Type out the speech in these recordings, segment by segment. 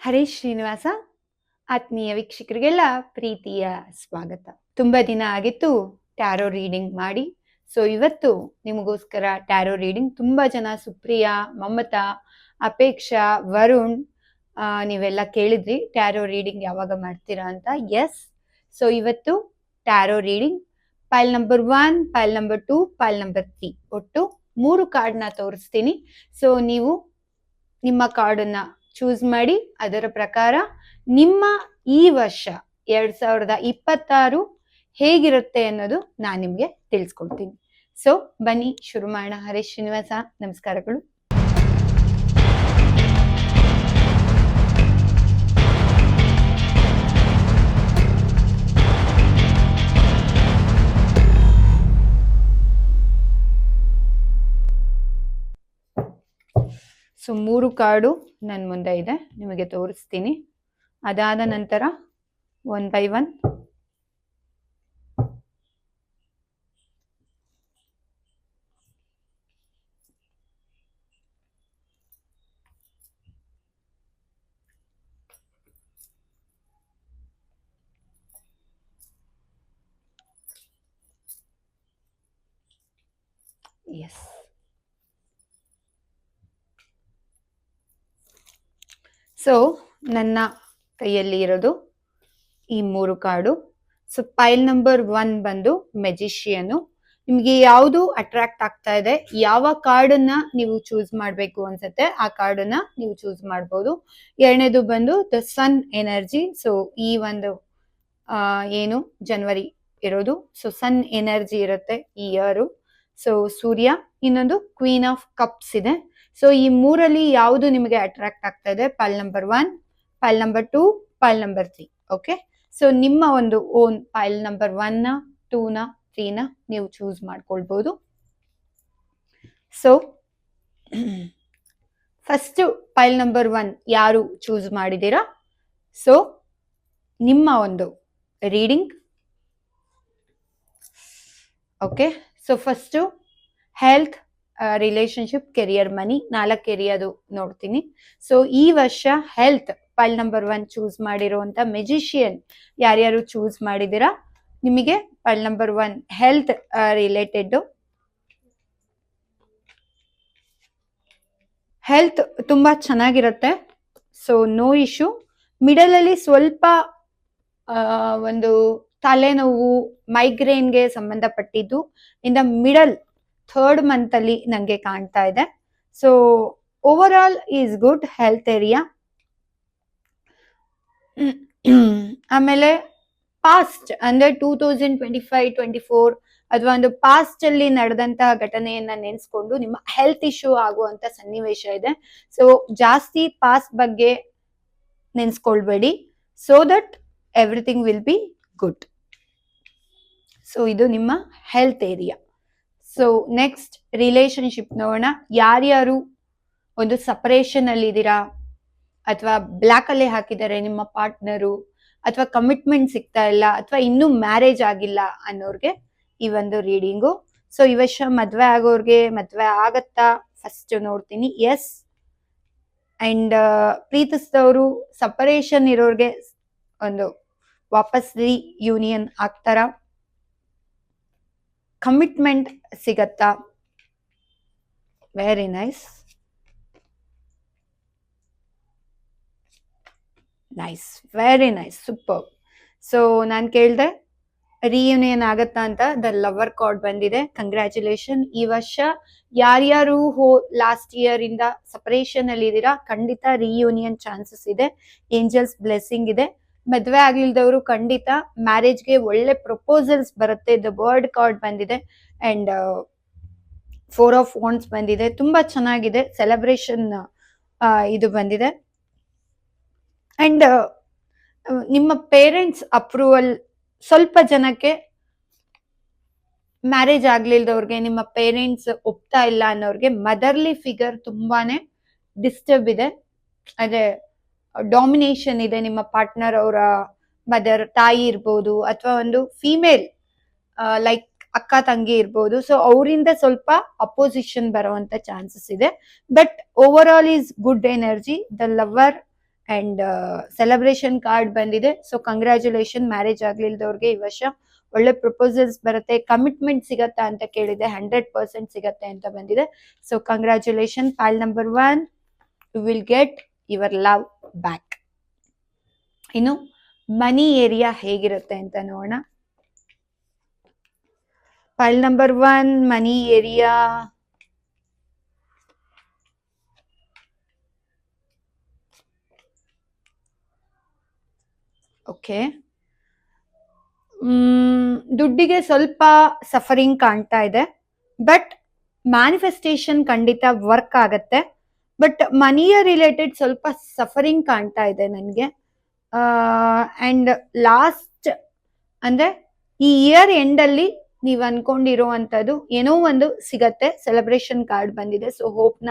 ಹರೀಶ್ ಶ್ರೀನಿವಾಸ, ಆತ್ಮೀಯ ವೀಕ್ಷಕರಿಗೆಲ್ಲ ಪ್ರೀತಿಯ ಸ್ವಾಗತ. ತುಂಬ ದಿನ ಆಗಿತ್ತು ಟ್ಯಾರೋ ರೀಡಿಂಗ್ ಮಾಡಿ. ಸೊ ಇವತ್ತು ನಿಮಗೋಸ್ಕರ ಟ್ಯಾರೋ ರೀಡಿಂಗ್ ತುಂಬ ಜನ ಸುಪ್ರಿಯಾ, ಮಮತಾ, ಅಪೇಕ್ಷಾ, ವರುಣ್ ನೀವೆಲ್ಲ ಕೇಳಿದ್ರಿ ಟ್ಯಾರೋ ರೀಡಿಂಗ್ ಯಾವಾಗ ಮಾಡ್ತೀರಾ ಅಂತ. ಎಸ್ ಸೊ ಇವತ್ತು tarot reading pile number one pile number two pile number three. ಒಟ್ಟು ಮೂರು ಕಾರ್ಡ್ನ ತೋರಿಸ್ತೀನಿ. ಸೊ ನೀವು ನಿಮ್ಮ ಕಾರ್ಡನ್ನ ಚೂಸ್ ಮಾಡಿ ಅದರ ಪ್ರಕಾರ ನಿಮ್ಮ ಈ ವರ್ಷ ಎರಡ್ ಸಾವಿರದ ಇಪ್ಪತ್ತಾರು ಹೇಗಿರುತ್ತೆ ಅನ್ನೋದು ನಾನು ನಿಮ್ಗೆ ತಿಳಿಸ್ಕೊಡ್ತೀನಿ. ಸೊ ಬನ್ನಿ ಶುರು ಮಾಡೋಣ ಹರೀಶ್ ಶ್ರೀನಿವಾಸ, ನಮಸ್ಕಾರಗಳು. ಸೊ ಮೂರು ಕಾರ್ಡು ನನ್ನ ಮುಂದೆ ಇದೆ ನಿಮಗೆ ತೋರಿಸ್ತೀನಿ. ಅದಾದ ನಂತರ one by one yes so ನನ್ನ ಕೈಯಲ್ಲಿ ಇರೋದು ಈ ಮೂರು card. So pile number one ಬಂದು ಮೆಜಿಷಿಯನು ನಿಮಗೆ ಯಾವುದು ಅಟ್ರಾಕ್ಟ್ ಆಗ್ತಾ ಇದೆ, ಯಾವ ಕಾರ್ಡನ್ನ ನೀವು ಚೂಸ್ ಮಾಡಬೇಕು ಅನ್ಸುತ್ತೆ, ಆ ಕಾರ್ಡನ್ನ ನೀವು ಚೂಸ್ ಮಾಡ್ಬೋದು. ಎರಡನೇದು ಬಂದು ದ ಸನ್ ಎನರ್ಜಿ ಸೊ ಈ ಒಂದು ಏನು ಜನವರಿ ಇರೋದು. ಸೊ ಸನ್ ಎನರ್ಜಿ ಇರುತ್ತೆ ಈ ಇಯರು ಸೊ ಸೂರ್ಯ, ಇನ್ನೊಂದು ಕ್ವೀನ್ ಆಫ್ ಕಪ್ಸ್ ಇದೆ. ಸೊ ಈ ಮೂರಲ್ಲಿ ಯಾವುದು ನಿಮಗೆ ಅಟ್ರಾಕ್ಟ್ ಆಗ್ತಾ ಇದೆ? Pile number one pile number two pile number three okay so ನಿಮ್ಮ ಒಂದು ಓನ್ ಪೈಲ್ ನಂಬರ್ ಒನ್ನ ಟೂನ ತ್ರೀನ ನೀವು ಚೂಸ್ ಮಾಡ್ಕೊಳ್ಬೋದು. So first pile number one ಯಾರು ಚೂಸ್ ಮಾಡಿದ್ದೀರಾ? ಸೊ ನಿಮ್ಮ ಒಂದು reading okay so first health relationship career money ನಾಲ್ಕು ಏರಿಯಾದು ನೋಡ್ತೀನಿ. ಸೊ ಈ ವರ್ಷ health pile number one choose ಮಾಡಿರುವಂತ ಮೆಜಿಷಿಯನ್ ಯಾರ್ಯಾರು ಚೂಸ್ ಮಾಡಿದಿರಾ ನಿಮಗೆ pile number one health related health ತುಂಬಾ ಚೆನ್ನಾಗಿರುತ್ತೆ. ಸೊ ನೋ ಇಶ್ಯೂ ಮಿಡಲ್ ಅಲ್ಲಿ ಸ್ವಲ್ಪ ಒಂದು ತಲೆನೋವು ಮೈಗ್ರೇನ್ಗೆ ಸಂಬಂಧಪಟ್ಟಿದ್ದು. In the middle third month ಅಲ್ಲಿ ನಂಗೆ ಕಾಣ್ತಾ ಇದೆ. So over all is good health area ಆಮೇಲೆ ಪಾಸ್ಟ್ ಅಂದ್ರೆ two thousand twenty five twenty four ಅಥವಾ ಒಂದು ಪಾಸ್ಟ್ ಅಲ್ಲಿ ನಡೆದಂತಹ ಘಟನೆಯನ್ನ ನೆನೆಸ್ಕೊಂಡು ನಿಮ್ಮ ಹೆಲ್ತ್ ಇಶ್ಯೂ ಆಗುವಂತ ಸನ್ನಿವೇಶ ಇದೆ. ಸೊ ಜಾಸ್ತಿ ಪಾಸ್ಟ್ ಬಗ್ಗೆ ನೆನ್ಸ್ಕೊಳ್ಬೇಡಿ. So that everything will be good so ಇದು ನಿಮ್ಮ health area so next relationship ನೋಡೋಣ. ಯಾರ್ಯಾರು ಒಂದು ಸಪರೇಷನ್ ಅಲ್ಲಿ ಇದ್ದೀರಾ? ಅಥವಾ ಬ್ಲಾಕ್ ಅಲ್ಲೇ ಹಾಕಿದ್ದಾರೆ ನಿಮ್ಮ ಪಾರ್ಟ್ನರು ಅಥವಾ ಕಮಿಟ್ಮೆಂಟ್ ಸಿಗ್ತಾ ಇಲ್ಲ? ಅಥವಾ ಇನ್ನೂ ಮ್ಯಾರೇಜ್ ಆಗಿಲ್ಲ ಅನ್ನೋರ್ಗೆ ಈ ಒಂದು ರೀಡಿಂಗು ಸೊ ಈ ವರ್ಷ ಮದ್ವೆ ಆಗೋರ್ಗೆ ಮದ್ವೆ ಆಗತ್ತಾ? ಫಸ್ಟ್ ನೋಡ್ತೀನಿ. ಎಸ್ ಅಂಡ್ ಪ್ರೀತಿಸಿದವರು ಸಪರೇಷನ್ ಇರೋರ್ಗೆ ಒಂದು ವಾಪಸ್ ರೀ ಯೂನಿಯನ್ ಆಗ್ತಾರ? ಕಮಿಟ್ಮೆಂಟ್ ಸಿಗತ್ತಾ? Very nice nice very nice super so ನಾನು ಕೇಳಿದೆ ರಿಯೂನಿಯನ್ ಆಗತ್ತಾ ಅಂತ ದ ಲವರ್ ಕಾರ್ಡ್ ಬಂದಿದೆ. ಕಂಗ್ರ್ಯಾಚುಲೇಷನ್ ಈ ವರ್ಷ ಯಾರ್ಯಾರು ಹೋ ಲಾಸ್ಟ್ ಇಯರ್ ಇಂದ ಸಪರೇಷನ್ ಅಲ್ಲಿ ಇದ್ದೀರಾ ಖಂಡಿತ ರಿಯೂನಿಯನ್ ಚಾನ್ಸಸ್ ಇದೆ. ಏಂಜಲ್ಸ್ ಬ್ಲೆಸ್ಸಿಂಗ್ ಇದೆ. ಮದ್ವೆ ಆಗ್ಲಿಲ್ದವರು ಖಂಡಿತ ಮ್ಯಾರೇಜ್ಗೆ ಒಳ್ಳೆ ಪ್ರಪೋಸಲ್ಸ್ ಬರುತ್ತೆ. ದ ಬರ್ಡ್ ಕಾರ್ಡ್ ಬಂದಿದೆ ಅಂಡ್ ಫೋರ್ ಆಫ್ ವಾನ್ಸ್ ಬಂದಿದೆ. ತುಂಬಾ ಚೆನ್ನಾಗಿದೆ. ಸೆಲೆಬ್ರೇಷನ್ ಇದು ಬಂದಿದೆ. ಅಂಡ್ ನಿಮ್ಮ ಪೇರೆಂಟ್ಸ್ ಅಪ್ರೂವಲ್ ಸ್ವಲ್ಪ ಜನಕ್ಕೆ ಮ್ಯಾರೇಜ್ ಆಗ್ಲಿಲ್ದವ್ರಿಗೆ, ನಿಮ್ಮ ಪೇರೆಂಟ್ಸ್ ಒಪ್ತಾ ಇಲ್ಲ ಅನ್ನೋರ್ಗೆ ಮದರ್ಲಿ ಫಿಗರ್ ತುಂಬಾನೇ ಡಿಸ್ಟರ್ಬ್ ಇದೆ. ಅದೇ ಡಾಮಿನೇಷನ್ ಇದೆ ನಿಮ್ಮ ಪಾರ್ಟ್ನರ್ ಅವರ ಮದರ್ ತಾಯಿ ಇರ್ಬೋದು ಅಥವಾ ಒಂದು ಫಿಮೇಲ್ ಲೈಕ್ ಅಕ್ಕ, ತಂಗಿ ಇರ್ಬೋದು. ಸೊ ಅವರಿಂದ ಸ್ವಲ್ಪ ಅಪೋಸಿಷನ್ ಬರುವಂತ ಚಾನ್ಸಸ್ ಇದೆ. But over all is good energy the lover and celebration card ಬಂದಿದೆ. ಸೊ ಕಂಗ್ರ್ಯಾಚುಲೇಷನ್ ಮ್ಯಾರೇಜ್ ಆಗ್ಲಿಲ್ದವ್ರಿಗೆ ಈ ವರ್ಷ ಒಳ್ಳೆ ಪ್ರಪೋಸಲ್ಸ್ ಬರುತ್ತೆ. ಕಮಿಟ್ಮೆಂಟ್ ಸಿಗತ್ತಾ ಅಂತ ಕೇಳಿದೆ. ಹಂಡ್ರೆಡ್ ಪರ್ಸೆಂಟ್ ಸಿಗತ್ತೆ ಅಂತ ಬಂದಿದೆ. So congratulation pile number one you will get your love back. ಇನ್ನು ಮನಿ ಏರಿಯಾ ಹೇಗಿರುತ್ತೆ ಅಂತ ನೋಡೋಣ. Pile number one, money area. Okay. ದುಡ್ಡಿಗೆ ಸ್ವಲ್ಪ ಸಫರಿಂಗ್ ಕಾಣ್ತಾ ಇದೆ. ಬಟ್ ಮ್ಯಾನಿಫೆಸ್ಟೇಷನ್ ಖಂಡಿತ ವರ್ಕ್ ಆಗತ್ತೆ. ಬಟ್ ಮನಿಯ ರಿಲೇಟೆಡ್ ಸ್ವಲ್ಪ ಸಫರಿಂಗ್ ಕಾಣ್ತಾ ಇದೆ ನನಗೆ. ಅಂಡ್ ಲಾಸ್ಟ್ ಅಂದ್ರೆ ಈ ಇಯರ್ ಎಂಡ್ ಅಲ್ಲಿ ನೀವು ಅನ್ಕೊಂಡಿರುವಂತದ್ದು ಏನೋ ಒಂದು ಸಿಗತ್ತೆ ಸೆಲೆಬ್ರೇಷನ್ ಕಾರ್ಡ್ ಬಂದಿದೆ. ಸೊ ಹೋಪ್ನ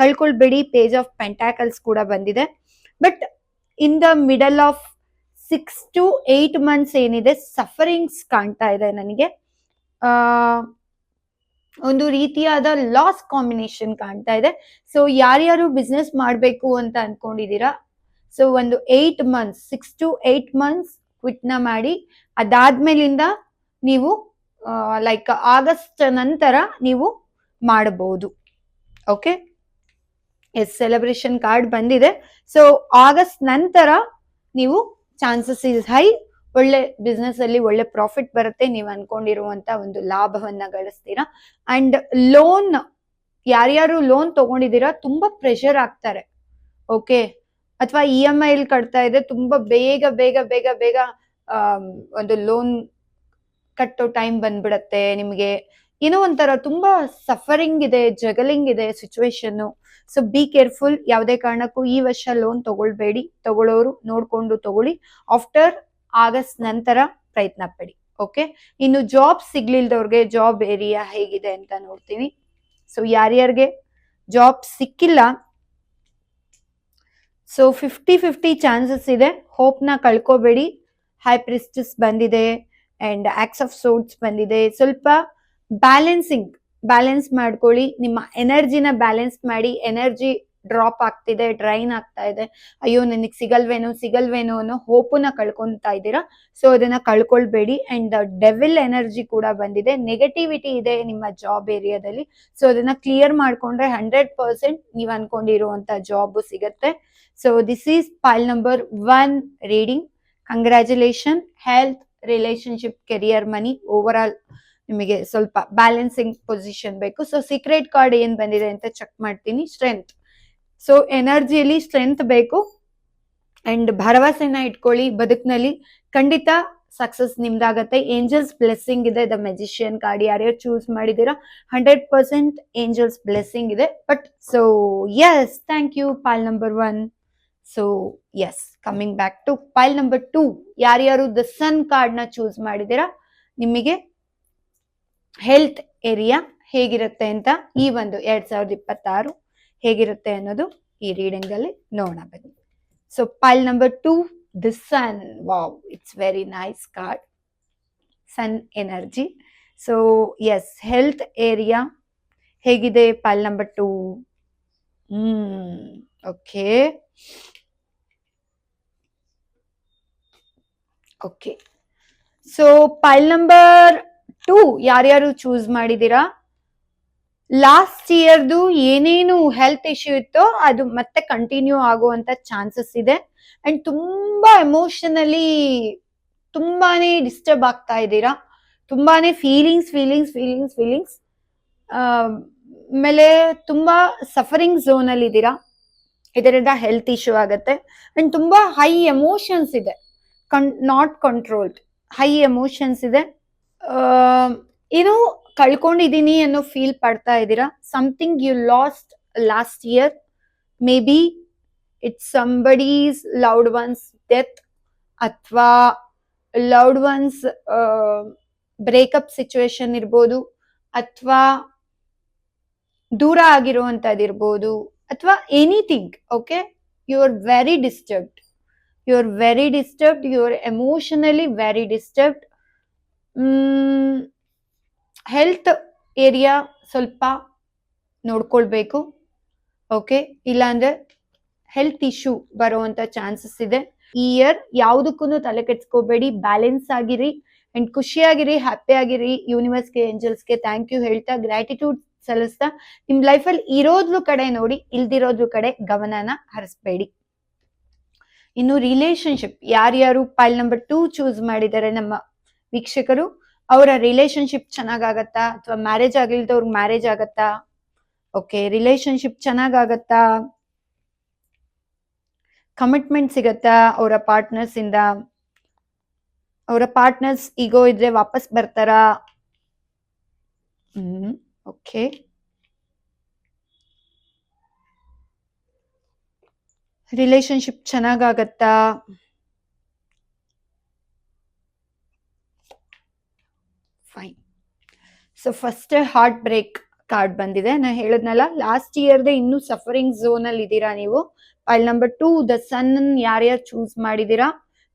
ಕಳ್ಕೊಳ್ಬೇಡಿ. ಪೇಜ್ ಆಫ್ ಪೆಂಟಾಕಲ್ಸ್ ಕೂಡ ಬಂದಿದೆ. But in the middle of six to eight months ಏನಿದೆ ಸಫರಿಂಗ್ಸ್ ಕಾಣ್ತಾ ಇದೆ ನನಗೆ. ಆ ಒಂದು ರೀತಿಯಾದ ಲಾಸ್ ಕಾಂಬಿನೇಷನ್ ಕಾಣ್ತಾ ಇದೆ. ಸೊ ಯಾರ್ಯಾರು ಬಿಸ್ನೆಸ್ ಮಾಡಬೇಕು ಅಂತ ಅನ್ಕೊಂಡಿದ್ದೀರಾ? ಸೊ ಒಂದು eight months six to eight months ಕ್ವಿಟ್ನ ಮಾಡಿ, ಅದಾದ್ಮೇಲಿಂದ ನೀವು ಲೈಕ್ ಆಗಸ್ಟ್ ನಂತರ ನೀವು ಮಾಡಬಹುದು ಓಕೆ ಎಸ್ ಸೆಲೆಬ್ರೇಷನ್ ಕಾರ್ಡ್ ಬಂದಿದೆ. ಸೊ ಆಗಸ್ಟ್ ನಂತರ ನೀವು ಚಾನ್ಸಸ್ ಇಸ್ ಹೈ ಒಳ್ಳೆ ಬಿಸ್ನೆಸ್ ಅಲ್ಲಿ ಒಳ್ಳೆ ಪ್ರಾಫಿಟ್ ಬರುತ್ತೆ ನೀವು ಅನ್ಕೊಂಡಿರುವಂತ ಒಂದು ಲಾಭವನ್ನ ಗಳಿಸ್ತೀರಾ? ಅಂಡ್ ಲೋನ್ ಯಾರ್ಯಾರು ಲೋನ್ ತಗೊಂಡಿದ್ದೀರಾ ತುಂಬಾ ಪ್ರೆಷರ್ ಆಗ್ತಾರೆ. ಓಕೆ ಅಥವಾ ಇ ಎಂ ಐ ಕಟ್ತಾ ಇದೆ ತುಂಬಾ ಬೇಗ ಬೇಗ ಬೇಗ ಬೇಗ ಒಂದು ಲೋನ್ ಕಟ್ಟೋ ಟೈಮ್ ಬಂದ್ಬಿಡತ್ತೆ ನಿಮಗೆ. ಏನೋ ಒಂಥರ ತುಂಬಾ ಸಫರಿಂಗ್ ಇದೆ ಜಗಲಿಂಗ್ ಇದೆ ಸಿಚುವೇಶನ್ ಸೊ ಬಿ ಕೇರ್ಫುಲ್ ಯಾವುದೇ ಕಾರಣಕ್ಕೂ ಈ ವರ್ಷ ಲೋನ್ ತಗೊಳ್ಬೇಡಿ. ತಗೊಳ್ಳೋರು ನೋಡ್ಕೊಂಡು ತಗೊಳ್ಳಿ. ಆಫ್ಟರ್ ಆಗಸ್ಟ್ ನಂತರ ಪ್ರಯತ್ನ ಪಡಿ, ಓಕೆ? ಇನ್ನು ಜಾಬ್ ಸಿಗ್ಲಿಲ್ದವ್ರಿಗೆ ಜಾಬ್ ಏರಿಯಾ ಹೇಗಿದೆ ಅಂತ ನೋಡ್ತೀವಿ. ಸೊ ಯಾರ್ಯಾರಿಗೆ ಜಾಬ್ ಸಿಕ್ಕಿಲ್ಲ ಸೊ ಫಿಫ್ಟಿ ಫಿಫ್ಟಿ ಚಾನ್ಸಸ್ ಇದೆ. ಹೋಪ್ನ ಕಳ್ಕೋಬೇಡಿ. ಹೈ ಪ್ರಿಸ್ಟಿಸ್ ಬಂದಿದೆ ಅಂಡ್ ಆಕ್ಸ್ ಆಫ್ ಸೋಟ್ಸ್ ಬಂದಿದೆ. ಸ್ವಲ್ಪ ಬ್ಯಾಲೆನ್ಸಿಂಗ್ ಬ್ಯಾಲೆನ್ಸ್ ಮಾಡ್ಕೊಳ್ಳಿ. ನಿಮ್ಮ ಎನರ್ಜಿನ ಬ್ಯಾಲೆನ್ಸ್ ಮಾಡಿ ಎನರ್ಜಿ ಡ್ರಾಪ್ ಆಗ್ತಿದೆ ಡ್ರೈನ್ ಆಗ್ತಾ ಇದೆ. ಅಯ್ಯೋ, ನನಗೆ ಸಿಗಲ್ವೇನೋ ಸಿಗಲ್ವೇನೋ ಅನ್ನೋ ಹೋಪನ್ನ ಕಳ್ಕೊಂತಾ ಇದ್ದೀರಾ? ಸೊ ಅದನ್ನ ಕಳ್ಕೊಳ್ಬೇಡಿ. ಅಂಡ್ ಡೆವಿಲ್ ಎನರ್ಜಿ ಕೂಡ ಬಂದಿದೆ. ನೆಗೆಟಿವಿಟಿ ಇದೆ ನಿಮ್ಮ ಜಾಬ್ ಏರಿಯಾದಲ್ಲಿ ಸೊ ಅದನ್ನ ಕ್ಲಿಯರ್ ಮಾಡ್ಕೊಂಡ್ರೆ ಹಂಡ್ರೆಡ್ ಪರ್ಸೆಂಟ್ ನೀವು ಅನ್ಕೊಂಡಿರುವಂತ ಜಾಬ್ ಸಿಗತ್ತೆ. So this is pile number one reading congratulation health relationship career money over all ನಿಮಗೆ ಸ್ವಲ್ಪ ಬ್ಯಾಲೆನ್ಸಿಂಗ್ ಪೊಸಿಷನ್ ಬೇಕು. ಸೊ ಸೀಕ್ರೆಟ್ ಕಾರ್ಡ್ ಏನ್ ಬಂದಿದೆ ಅಂತ ಚೆಕ್ ಮಾಡ್ತೀನಿ. ಸ್ಟ್ರೆಂತ್ ಸೊ ಎನರ್ಜಿಯಲ್ಲಿ ಸ್ಟ್ರೆಂತ್ ಬೇಕು. ಅಂಡ್ ಭರವಸೆನ ಇಟ್ಕೊಳ್ಳಿ, ಬದುಕಿನಲ್ಲಿ. ಖಂಡಿತ ಸಕ್ಸಸ್ ನಿಮ್ದಾಗತ್ತೆ. ಏಂಜಲ್ಸ್ ಬ್ಲೆಸ್ಸಿಂಗ್ ಇದೆ. ದ ಮೆಜಿಷಿಯನ್ ಕಾರ್ಡ್ ಯಾರ್ಯಾರು ಚೂಸ್ ಮಾಡಿದ್ದೀರಾ? ಹಂಡ್ರೆಡ್ ಪರ್ಸೆಂಟ್ ಏಂಜಲ್ಸ್ ಬ್ಲೆಸ್ಸಿಂಗ್ ಇದೆ. But so yes thank you pile number one so yes coming back to pile number two ಯಾರ್ಯಾರು ದ ಸನ್ ಕಾರ್ಡ್ನ ಚೂಸ್ ಮಾಡಿದ್ದೀರಾ? ನಿಮಗೆ ಹೆಲ್ತ್ ಏರಿಯಾ ಹೇಗಿರುತ್ತೆ ಅಂತ ಈ ಒಂದು ಎರಡ್ ಸಾವಿರದ ಇಪ್ಪತ್ತಾರು ಹೇಗಿರುತ್ತೆ ಅನ್ನೋದು ಈ ರೀಡಿಂಗ್ ಅಲ್ಲಿ ನೋಡೋಣ ಬನ್ನಿ. So pile number two the sun wow it's very nice card sun energy so yes health area ಹೇಗಿದೆ pile number two hmm okay okay so pile number two ಯಾರ್ಯಾರು ಚೂಸ್ ಮಾಡಿದೀರಾ ಲಾಸ್ಟ್ ಇಯರ್ದು ಏನೇನು ಹೆಲ್ತ್ ಇಶ್ಯೂ ಇತ್ತೋ ಅದು ಮತ್ತೆ continue ಆಗುವಂತ chances ಇದೆ. ಅಂಡ್ ತುಂಬಾ ಎಮೋಷನಲಿ ತುಂಬಾನೇ ಡಿಸ್ಟರ್ಬ್ ಆಗ್ತಾ ಇದ್ದೀರಾ? ತುಂಬಾನೇ ಫೀಲಿಂಗ್ಸ್ ಫೀಲಿಂಗ್ಸ್ ಫೀಲಿಂಗ್ಸ್ ಫೀಲಿಂಗ್ಸ್ ಆಮೇಲೆ ತುಂಬಾ ಸಫರಿಂಗ್ ಝೋನ್ ಅಲ್ಲಿ ಇದ್ದೀರಾ? ಇದರಿಂದ ಹೆಲ್ತ್ ಇಶ್ಯೂ ಆಗುತ್ತೆ. ಅಂಡ್ ತುಂಬಾ ಹೈ ಎಮೋಷನ್ಸ್ ಇದೆ. Can not controlled high emotions ಇದೆ. ಏನೋ ಕಳ್ಕೊಂಡಿದೀನಿ ಅನ್ನೋ ಫೀಲ್ ಪಡ್ತಾ ಇದ್ದೀರಾ? Something you lost last year maybe it's somebody's loved ones death ಅಥವಾ ಲೌಡ್ ಒನ್ಸ್ ಬ್ರೇಕಪ್ ಸಿಚುವೇಶನ್ ಇರ್ಬೋದು ಅಥವಾ ದೂರ ಆಗಿರುವಂತದಿರ್ಬೋದು ಅಥವಾ anything okay you are very disturbed you are very disturbed you are emotionally very disturbed health area ಸ್ವಲ್ಪ ನೋಡ್ಕೊಳ್ಬೇಕು. Okay ಇಲ್ಲಾಂದ್ರೆ health issue ಬರುವಂತ ಚಾನ್ಸಸ್ ಇದೆ. ಈ ಇಯರ್ ಯಾವುದಕ್ಕೂ ತಲೆ ಕೆಡ್ಸ್ಕೋಬೇಡಿ. ಬ್ಯಾಲೆನ್ಸ್ ಆಗಿರಿ ಅಂಡ್ ಖುಷಿಯಾಗಿರಿ ಹ್ಯಾಪಿ ಆಗಿರಿ ಯೂನಿವರ್ಸ್ಗೆ ಏಂಜಲ್ಸ್ಗೆ ಥ್ಯಾಂಕ್ ಯು ಹೇಳ್ತಾ ಗ್ರಾಟಿಟ್ಯೂಡ್ ಸಲ್ಲಿಸ್ತಾ, ನಿಮ್ ಲೈಫಲ್ಲಿ ಇರೋದ್ರ ಕಡೆ ನೋಡಿ, ಇಲ್ದಿರೋದ್ರ ಕಡೆ ಗಮನನ ಹರಿಸ್ಬೇಡಿ. ಇನ್ನು ರಿಲೇಶನ್ಶಿಪ್ ಯಾರ್ಯಾರು ಪೈಲ್ ನಂಬರ್ ಟೂ ಚೂಸ್ ಮಾಡಿದ್ದಾರೆ ನಮ್ಮ ವೀಕ್ಷಕರು ಅವರ ರಿಲೇಶನ್ಶಿಪ್ ಚೆನ್ನಾಗಾಗತ್ತಾ? ಅಥವಾ ಮ್ಯಾರೇಜ್ ಆಗಿಲ್ದವ್ರಿಗೆ ಮ್ಯಾರೇಜ್ ಆಗತ್ತಾ? ಓಕೆ ರಿಲೇಶನ್ಶಿಪ್ ಚೆನ್ನಾಗಾಗತ್ತಾ? ಕಮಿಟ್ಮೆಂಟ್ ಸಿಗತ್ತಾ ಅವರ ಪಾರ್ಟ್ನರ್ಸ್ ಇಂದ? ಅವರ ಪಾರ್ಟ್ನರ್ಸ್ ಈಗೋ ಇದ್ರೆ ವಾಪಸ್ ಬರ್ತಾರಾ? Hmm okay relationship ಚೆನ್ನಾಗಾಗತ್ತಾ? So first heart break card ಬಂದಿದೆ. ನಾನು ಹೇಳಿದ್ನಲ್ಲ ಲಾಸ್ಟ್ ಇಯರ್ದೆ ಇನ್ನೂ ಸಫರಿಂಗ್ ಝೋನ್ ಅಲ್ಲಿ ಇದ್ದೀರಾ ನೀವು? Pile number two the sun ಯಾರ್ಯಾರು ಚೂಸ್ ಮಾಡಿದೀರಾ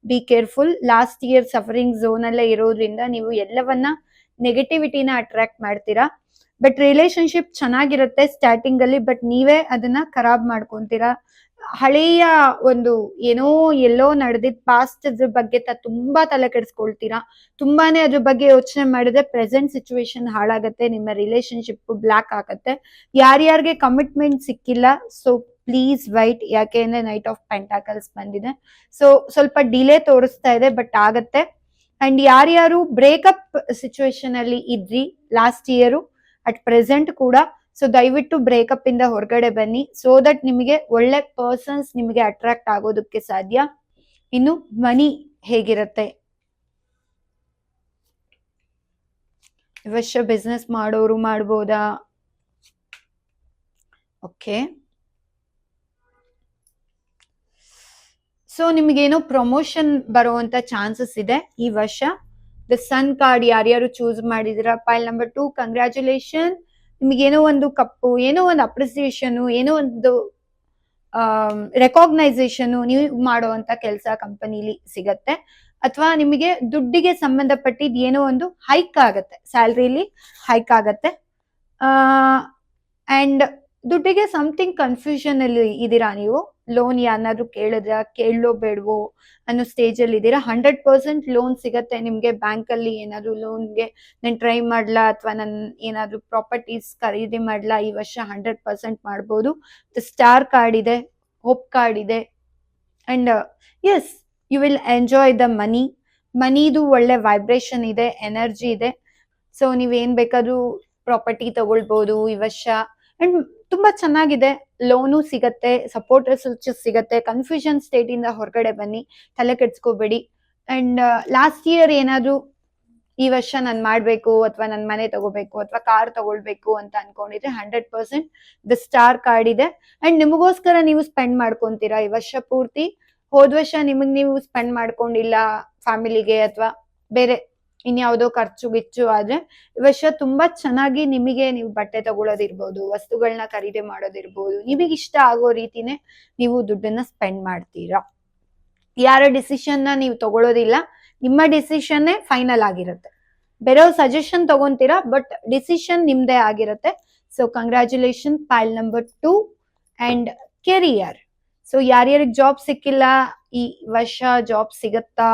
be careful last year suffering zone ಅಲ್ಲೇ ಇರೋದ್ರಿಂದ ನೀವು ಎಲ್ಲವನ್ನ ನೆಗೆಟಿವಿಟಿನ ಅಟ್ರಾಕ್ಟ್ ಮಾಡ್ತೀರಾ? ಬಟ್ ರಿಲೇಶನ್ಶಿಪ್ ಚೆನ್ನಾಗಿರುತ್ತೆ ಸ್ಟಾರ್ಟಿಂಗ್ ಅಲ್ಲಿ ಬಟ್ ನೀವೇ ಅದನ್ನ ಖರಾಬ್ ಮಾಡ್ಕೊಂತೀರಾ? ಹಳೆಯ ಒಂದು ಏನೋ ಎಲ್ಲೋ ನಡೆದಿದ್ ಪಾಸ್ಟ್ ಅದ್ರ ಬಗ್ಗೆ ತುಂಬಾ ತಲೆ ಕೆಡಿಸ್ಕೊಳ್ತೀರಾ? ತುಂಬಾನೇ ಅದ್ರ ಬಗ್ಗೆ ಯೋಚನೆ ಮಾಡಿದ್ರೆ ಪ್ರೆಸೆಂಟ್ ಸಿಚುವೇಶನ್ ಹಾಳಾಗತ್ತೆ, ನಿಮ್ಮ ರಿಲೇಶನ್ಶಿಪ್ ಬ್ಲಾಕ್ ಆಗತ್ತೆ. ಯಾರ್ಯಾರಿಗೆ ಕಮಿಟ್ಮೆಂಟ್ ಸಿಕ್ಕಿಲ್ಲ ಸೊ ಪ್ಲೀಸ್ ವೈಟ್ ಯಾಕೆ ಅಂದ್ರೆ ನೈಟ್ ಆಫ್ ಪೆಂಟಾಕಲ್ಸ್ ಬಂದಿದೆ. ಸೊ ಸ್ವಲ್ಪ ಡಿಲೇ ತೋರಿಸ್ತಾ ಇದೆ ಬಟ್ ಆಗತ್ತೆ. ಅಂಡ್ ಯಾರ್ಯಾರು ಬ್ರೇಕಪ್ ಸಿಚುವೇಶನ್ ಅಲ್ಲಿ ಇದ್ರಿ ಲಾಸ್ಟ್ ಇಯರ್ ಅಟ್ ಪ್ರೆಸೆಂಟ್ ಕೂಡ ಸೊ ದಯವಿಟ್ಟು ಬ್ರೇಕಪ್ ಇಂದ ಹೊರಗಡೆ ಬನ್ನಿ. ಸೊ ದಟ್ ನಿಮಗೆ ಒಳ್ಳೆ ಪರ್ಸನ್ಸ್ ನಿಮಗೆ ಅಟ್ರಾಕ್ಟ್ ಆಗೋದಕ್ಕೆ ಸಾಧ್ಯ. ಇನ್ನು ಮನಿ ಹೇಗಿರತ್ತೆ? ವರ್ಷ ಬಿಸ್ನೆಸ್ ಮಾಡೋರು ಮಾಡ್ಬೋದಾ? ಓಕೆ ಸೊ ನಿಮಗೇನೋ ಪ್ರಮೋಷನ್ ಬರುವಂತ ಚಾನ್ಸಸ್ ಇದೆ ಈ ವರ್ಷ. ದ ಸನ್ ಕಾರ್ಡ್ ಯಾರ್ಯಾರು ಚೂಸ್ ಮಾಡಿದಿರ ಪೈಲ್ ನಂಬರ್ ಟೂ ಕಂಗ್ರ್ಯಾಚುಲೇಷನ್ ನಿಮಗೇನೋ ಒಂದು ಕಪ್ಪು, ಏನೋ ಒಂದು ಅಪ್ರಿಸಿಯೇಷನ್ ಏನೋ ಒಂದು ರೆಕಾಗ್ನೈಸೇಷನ್ ನೀವು ಮಾಡೋ ಅಂತ ಕೆಲಸ ಕಂಪನಿಲಿ ಸಿಗತ್ತೆ. ಅಥವಾ ನಿಮಗೆ ದುಡ್ಡಿಗೆ ಸಂಬಂಧಪಟ್ಟಿದ್ ಏನೋ ಒಂದು ಹೈಕ್ ಆಗತ್ತೆ ಸ್ಯಾಲ್ರಿಲಿ ಹೈಕ್ ಆಗತ್ತೆ. ಅಂಡ್ ದುಡ್ಡಿಗೆ ಸಮಥಿಂಗ್ ಕನ್ಫ್ಯೂಷನ್ ಅಲ್ಲಿ ಇದ್ದೀರಾ ನೀವು? ಲೋನ್ ಯಾರನ್ನಾದ್ರೂ ಕೇಳಿದ್ರ? ಕೇಳೋ ಬೇಡವೋ? ಅನ್ನೋ ಸ್ಟೇಜ್ ಅಲ್ಲಿ ಇದ್ದೀರಾ? ಹಂಡ್ರೆಡ್ ಪರ್ಸೆಂಟ್ ಲೋನ್ ಸಿಗತ್ತೆ ನಿಮ್ಗೆ ಬ್ಯಾಂಕ್ ಅಲ್ಲಿ ಏನಾದ್ರು ಲೋನ್ಗೆ ನಾನು ಟ್ರೈ ಮಾಡ್ಲಾ? ಅಥವಾ ನನ್ ಏನಾದ್ರು ಪ್ರಾಪರ್ಟೀಸ್ ಖರೀದಿ ಮಾಡ್ಲಾ? ಈ ವರ್ಷ ಹಂಡ್ರೆಡ್ ಪರ್ಸೆಂಟ್ ಮಾಡ್ಬೋದು. ಸ್ಟಾರ್ ಕಾರ್ಡ್ ಇದೆ ಹೋಪ್ ಕಾರ್ಡ್ ಇದೆ. And yes you will enjoy the money ಮನಿದು ಒಳ್ಳೆ ವೈಬ್ರೇಷನ್ ಇದೆ ಎನರ್ಜಿ ಇದೆ. ಸೊ ನೀವೇನ್ ಬೇಕಾದ್ರೂ ಪ್ರಾಪರ್ಟಿ ತಗೊಳ್ಬಹುದು ಈ ವರ್ಷ. ಅಂಡ್ ತುಂಬಾ ಚೆನ್ನಾಗಿದೆ. ಲೋನು ಸಿಗತ್ತೆ ಸಪೋರ್ಟರ್ಸ್ ಸಿಗತ್ತೆ ಕನ್ಫ್ಯೂಷನ್ ಸ್ಟೇಟ್ ಇಂದ ಹೊರಗಡೆ ಬನ್ನಿ, ತಲೆ ಕೆಡ್ಸ್ಕೋಬೇಡಿ. ಅಂಡ್ ಲಾಸ್ಟ್ ಇಯರ್ ಏನಾದ್ರು ಈ ವರ್ಷ ನಾನು ಮಾಡಬೇಕು ಅಥವಾ ನನ್ನ ಮನೆ ತಗೋಬೇಕು ಅಥವಾ ಕಾರ್ ತಗೊಳ್ಬೇಕು ಅಂತ ಅನ್ಕೊಂಡಿದ್ರೆ hundred percent the star card ಇದೆ. ಅಂಡ್ ನಿಮಗೋಸ್ಕರ ನೀವು ಸ್ಪೆಂಡ್ ಮಾಡ್ಕೊಂತೀರಾ ಈ ವರ್ಷ ಪೂರ್ತಿ? ಹೋದ್ ವರ್ಷ ನಿಮಗ್ ನೀವು ಸ್ಪೆಂಡ್ ಮಾಡ್ಕೊಂಡಿಲ್ಲ ಫ್ಯಾಮಿಲಿಗೆ ಅಥವಾ ಬೇರೆ ಇನ್ಯಾವುದೋ ಖರ್ಚು ಗಿಚ್ಚು ಆದ್ರೆ ಈ ವರ್ಷ ತುಂಬಾ ಚೆನ್ನಾಗಿ ನಿಮಗೆ ನೀವು ಬಟ್ಟೆ ತಗೊಳ್ಳೋದಿರ್ಬೋದು ವಸ್ತುಗಳನ್ನ ಖರೀದಿ ಮಾಡೋದಿರ್ಬೋದು, ನಿಮಗೆ ಇಷ್ಟ ಆಗೋ ರೀತಿನೇ ನೀವು ದುಡ್ಡನ್ನ ಸ್ಪೆಂಡ್ ಮಾಡ್ತೀರಾ. ಯಾರ ಡಿಸಿಷನ್ನ ನೀವು ತಗೊಳ್ಳೋದಿಲ್ಲ ನಿಮ್ಮ ಡಿಸಿಷನ್ನೇ ಫೈನಲ್ ಆಗಿರುತ್ತೆ. ಬೇರೆಯವ್ರ ಸಜೆಷನ್ ತಗೊಂತೀರಾ ಬಟ್ ಡಿಸಿಷನ್ ನಿಮ್ದೇ ಆಗಿರುತ್ತೆ. So congratulation file number two and career so ಯಾರ್ಯಾರಿಗೆ ಜಾಬ್ ಸಿಕ್ಕಿಲ್ಲ, ಈ ವರ್ಷ ಜಾಬ್ ಸಿಗತ್ತಾ?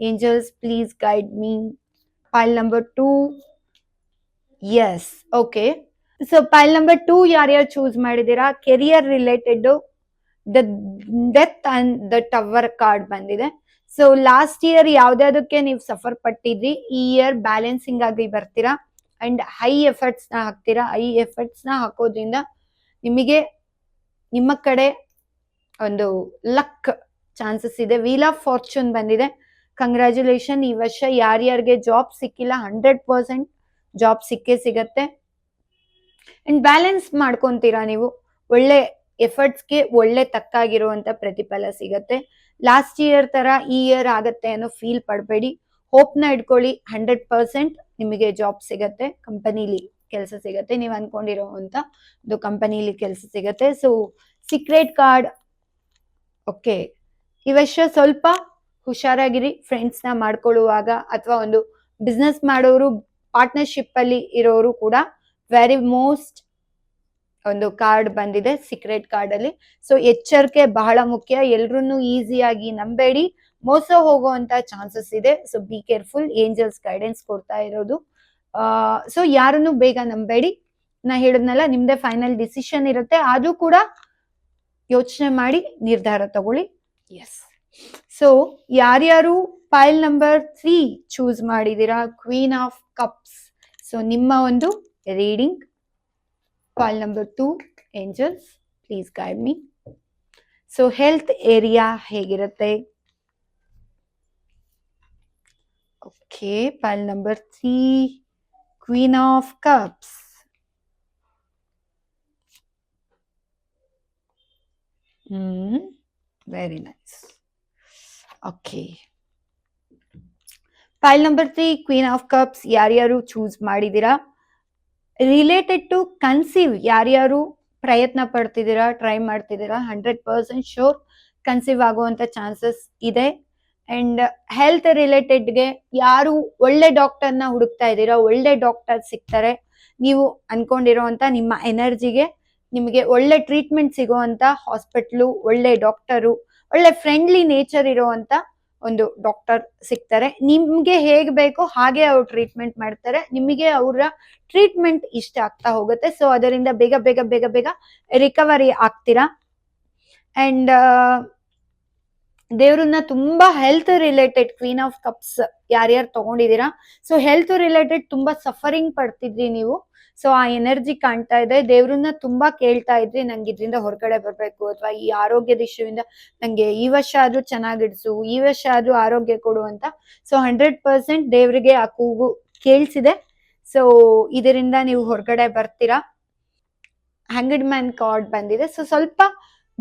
Angels please guide me file number two yes okay so file number ಯಾರು ಯಾರು ಚೂಸ್ ಮಾಡಿದೀರಾ career related the death and the tower card ಬಂದಿದೆ so last year ಯಾವ್ದಾದಕ್ಕೆ ನೀವು ಸಫರ್ ಪಟ್ಟಿದ್ರಿ ಈ ಇಯರ್ ಬ್ಯಾಲೆನ್ಸಿಂಗ್ ಆಗಿ ಬರ್ತೀರಾ ಅಂಡ್ ಹೈ ಎಫರ್ಟ್ಸ್ನ ಹಾಕ್ತೀರಾ ಹೈ ಎಫರ್ಟ್ಸ್ನ ಹಾಕೋದ್ರಿಂದ ನಿಮಗೆ ನಿಮ್ಮ ಕಡೆ ಒಂದು ಲಕ್ ಚಾನ್ಸಸ್ ಇದೆ ವೀಲ್ ಆಫ್ ಫಾರ್ಚೂನ್ ಬಂದಿದೆ ಕಂಗ್ರ್ಯಾಚುಲೇಷನ್ ಈ ವರ್ಷ ಯಾರ್ಯಾರಿಗೆ ಜಾಬ್ ಸಿಕ್ಕಿಲ್ಲ ಹಂಡ್ರೆಡ್ ಪರ್ಸೆಂಟ್ ಜಾಬ್ ಸಿಕ್ಕೇ ಸಿಗತ್ತೆ. ಅಂಡ್ ಬ್ಯಾಲೆನ್ಸ್ ಮಾಡ್ಕೊಂತೀರಾ ನೀವು? ಒಳ್ಳೆ ಎಫರ್ಟ್ಸ್ಗೆ ಒಳ್ಳೆ ತಕ್ಕಾಗಿರುವಂತ ಪ್ರತಿಫಲ ಸಿಗತ್ತೆ. ಲಾಸ್ಟ್ ಇಯರ್ ತರ ಈ ಇಯರ್ ಆಗತ್ತೆ ಅನ್ನೋ ಫೀಲ್ ಪಡಬೇಡಿ. ಹೋಪ್ನ ಇಟ್ಕೊಳ್ಳಿ ಹಂಡ್ರೆಡ್ ಪರ್ಸೆಂಟ್ ನಿಮಗೆ ಜಾಬ್ ಸಿಗತ್ತೆ. ಕಂಪನಿಲಿ ಕೆಲಸ ಸಿಗತ್ತೆ. ನೀವು ಅನ್ಕೊಂಡಿರೋಂತ ಒಂದು ಕಂಪನಿಲಿ ಕೆಲಸ ಸಿಗತ್ತೆ. ಸೊ ಸೀಕ್ರೆಟ್ ಕಾರ್ಡ್ ಓಕೆ ಈ ವರ್ಷ ಸ್ವಲ್ಪ ಹುಷಾರಾಗಿರಿ ಫ್ರೆಂಡ್ಸ್ನ ಮಾಡ್ಕೊಳ್ಳುವಾಗ ಅಥವಾ ಒಂದು ಬಿಸ್ನೆಸ್ ಮಾಡೋರು ಪಾರ್ಟ್ನರ್ಶಿಪ್ ಅಲ್ಲಿ ಇರೋರು ಕೂಡ ವೆರಿ ಮೋಸ್ಟ್ ಒಂದು ಕಾರ್ಡ್ ಬಂದಿದೆ ಸೀಕ್ರೆಟ್ ಕಾರ್ಡ್ ಅಲ್ಲಿ. ಸೊ ಎಚ್ಚರಿಕೆ ಬಹಳ ಮುಖ್ಯ. ಎಲ್ರು ಈಸಿಯಾಗಿ ನಂಬೇಡಿ. ಮೋಸ ಹೋಗುವಂತ ಚಾನ್ಸಸ್ ಇದೆ. So be careful angels guidance ಕೊಡ್ತಾ ಇರೋದು. ಸೊ ಯಾರನ್ನು ಬೇಗ ನಂಬೇಡಿ. ನಾ ಹೇಳಿದ್ನಲ್ಲ, ನಿಮ್ದೇ ಫೈನಲ್ ಡಿಸಿಷನ್ ಇರುತ್ತೆ. ಅದು ಕೂಡ ಯೋಚನೆ ಮಾಡಿ ನಿರ್ಧಾರ ತಗೊಳ್ಳಿ. ಎಸ್ ಸೊ ಯಾರ್ಯಾರು ಫೈಲ್ ನಂಬರ್ ತ್ರೀ ಚೂಸ್ ಮಾಡಿದೀರಾ ಕ್ವೀನ್ ಆಫ್ ಕಪ್ಸ್ ಸೊ ನಿಮ್ಮ ಒಂದು reading pile number two angels please guide me so health area ಹೇಗಿರುತ್ತೆ? Okay pile number three queen of cups hmm very nice okay pile number three queen of cups ಯಾರ್ಯಾರು choose ಮಾಡಿದೀರಾ related to conceive ಯಾರ್ಯಾರು ಪ್ರಯತ್ನ ಪಡ್ತಿದ್ದೀರಾ try ಮಾಡ್ತಿದ್ದೀರಾ? Hundred percent sure conceive ಆಗುವಂಥ chances ಇದೆ. And health ರಿಲೇಟೆಡ್ಗೆ ಯಾರು ಒಳ್ಳೆ ಡಾಕ್ಟರ್ನ ಹುಡುಕ್ತಾ ಇದ್ದೀರಾ, ಒಳ್ಳೆ ಡಾಕ್ಟರ್ ಸಿಗ್ತಾರೆ, ನೀವು ಅನ್ಕೊಂಡಿರೋಂತ ನಿಮ್ಮ ಎನರ್ಜಿಗೆ ನಿಮಗೆ ಒಳ್ಳೆ ಟ್ರೀಟ್ಮೆಂಟ್ ಸಿಗೋವಂಥ ಹಾಸ್ಪಿಟ್ಲು ಒಳ್ಳೆ ಡಾಕ್ಟರು ಒಳ್ಳೆ ಫ್ರೆಂಡ್ಲಿ ನೇಚರ್ ಇರುವಂತ ಒಂದು ಡಾಕ್ಟರ್ ಸಿಗ್ತಾರೆ. ನಿಮ್ಗೆ ಹೇಗ್ ಬೇಕೋ ಹಾಗೆ ಅವ್ರು ಟ್ರೀಟ್ಮೆಂಟ್ ಮಾಡ್ತಾರೆ. ನಿಮಗೆ ಅವರ ಟ್ರೀಟ್ಮೆಂಟ್ ಇಷ್ಟ ಆಗ್ತಾ ಹೋಗುತ್ತೆ. ಸೊ ಅದರಿಂದ ಬೇಗ ಬೇಗ ಬೇಗ ಬೇಗ ರಿಕವರಿ ಆಗ್ತೀರಾ? ಅಂಡ್ ದೇವ್ರನ್ನ ತುಂಬಾ health related queen of cups ಯಾರ್ಯಾರು ತಗೊಂಡಿದೀರಾ ಸೊ ಹೆಲ್ತ್ ರಿಲೇಟೆಡ್ ತುಂಬಾ ಸಫರಿಂಗ್ ಪಡ್ತಿದ್ರಿ ನೀವು. ಸೊ ಆ ಎನರ್ಜಿ ಕಾಣ್ತಾ ಇದೆ. ದೇವ್ರನ್ನ ತುಂಬಾ ಕೇಳ್ತಾ ಇದ್ರಿ. ನಂಗೆ ಇದರಿಂದ ಹೊರಗಡೆ ಬರ್ಬೇಕು ಅಥವಾ ಈ ಆರೋಗ್ಯದ ಇಶ್ಯೂಯಿಂದ ನಂಗೆ ಈ ವರ್ಷ ಆದ್ರೂ ಚೆನ್ನಾಗಿಡ್ಸು ಈ ವರ್ಷ ಆದ್ರೂ ಆರೋಗ್ಯ ಕೊಡು ಅಂತ. ಸೊ ಹಂಡ್ರೆಡ್ ಪರ್ಸೆಂಟ್ ದೇವ್ರಿಗೆ ಆ ಕೂಗು ಕೇಳಿಸಿದೆ. ಸೊ ಇದರಿಂದ ನೀವು ಹೊರಗಡೆ ಬರ್ತೀರಾ? ಹ್ಯಾಂಗಡ್ ಮ್ಯಾನ್ ಕಾರ್ಡ್ ಬಂದಿದೆ. ಸೊ ಸ್ವಲ್ಪ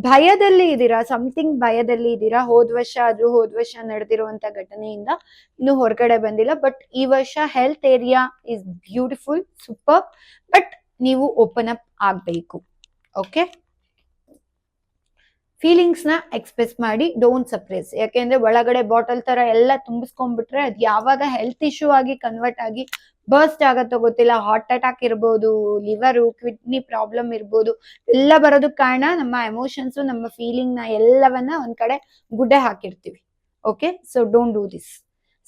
ಭಯದಲ್ಲಿ ಇದ್ದೀರಾ? ಸಮಥಿಂಗ್ ಭಯದಲ್ಲಿ ಇದ್ದೀರಾ? ಹೋದ ವರ್ಷ ಆದ್ರೂ ಹೋದ ವರ್ಷ ನಡೆದಿರುವಂತ ಘಟನೆಯಿಂದ ಇನ್ನು ಹೊರಗಡೆ ಬಂದಿಲ್ಲ. ಬಟ್ ಈ ವರ್ಷ health area is beautiful super but ನೀವು ಓಪನ್ ಅಪ್ ಆಗ್ಬೇಕು. ಓಕೆ ಫೀಲಿಂಗ್ಸ್ನ ಎಕ್ಸ್ಪ್ರೆಸ್ ಮಾಡಿ ಡೋಂಟ್ ಸಪ್ರೆಸ್ ಯಾಕೆಂದ್ರೆ ಒಳಗಡೆ ಬಾಟಲ್ ತರ ಎಲ್ಲ ತುಂಬಿಸ್ಕೊಂಡ್ಬಿಟ್ರೆ ಅದು ಯಾವಾಗ ಹೆಲ್ತ್ ಇಶ್ಯೂ ಆಗಿ ಕನ್ವರ್ಟ್ ಆಗಿ ಬರ್ಸ್ಟ್ ಆಗತ್ತೋ ಗೊತ್ತಿಲ್ಲ. ಹಾರ್ಟ್ ಅಟ್ಯಾಕ್ ಇರ್ಬೋದು ಲಿವರು ಕಿಡ್ನಿ ಪ್ರಾಬ್ಲಮ್ ಇರ್ಬೋದು. ಎಲ್ಲ ಬರೋದಕ್ಕೆ ಕಾರಣ ನಮ್ಮ ಎಮೋಷನ್ಸ್ ನಮ್ಮ ಫೀಲಿಂಗ್ನ ಎಲ್ಲವನ್ನ ಒಂದ್ ಕಡೆ ಗುಡ್ಡೆ ಹಾಕಿರ್ತೀವಿ. Okay so don't do this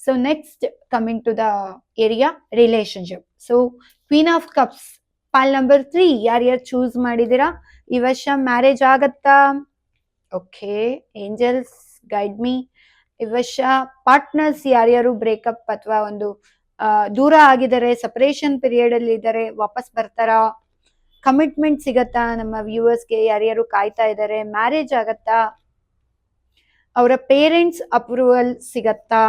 so next coming to the area relationship so queen of cups pile number three ಯಾರ್ಯಾರು ಚೂಸ್ ಮಾಡಿದೀರಾ ಈ ವರ್ಷ ಮ್ಯಾರೇಜ್ ಆಗತ್ತಾ? Okay, angels guide me. ವರ್ಷ ಪಾರ್ಟ್ನರ್ಸ್ ಯಾರ್ಯಾರು ಬ್ರೇಕಪ್ ಅಥವಾ ಒಂದು ದೂರ ಆಗಿದ್ದಾರೆ ಸಪರೇಷನ್ ಪೀರಿಯಡ್ ಅಲ್ಲಿ ಇದ್ದಾರೆ ವಾಪಸ್ ಬರ್ತಾರಾ? ಕಮಿಟ್ಮೆಂಟ್ ಸಿಗತ್ತಾ? ನಮ್ಮ ವ್ಯೂವರ್ಸ್ಗೆ ಯಾರ್ಯಾರು ಕಾಯ್ತಾ ಇದ್ದಾರೆ? ಮ್ಯಾರೇಜ್ ಆಗತ್ತಾ? ಅವರ ಪೇರೆಂಟ್ಸ್ ಅಪ್ರೂವಲ್ ಸಿಗತ್ತಾ?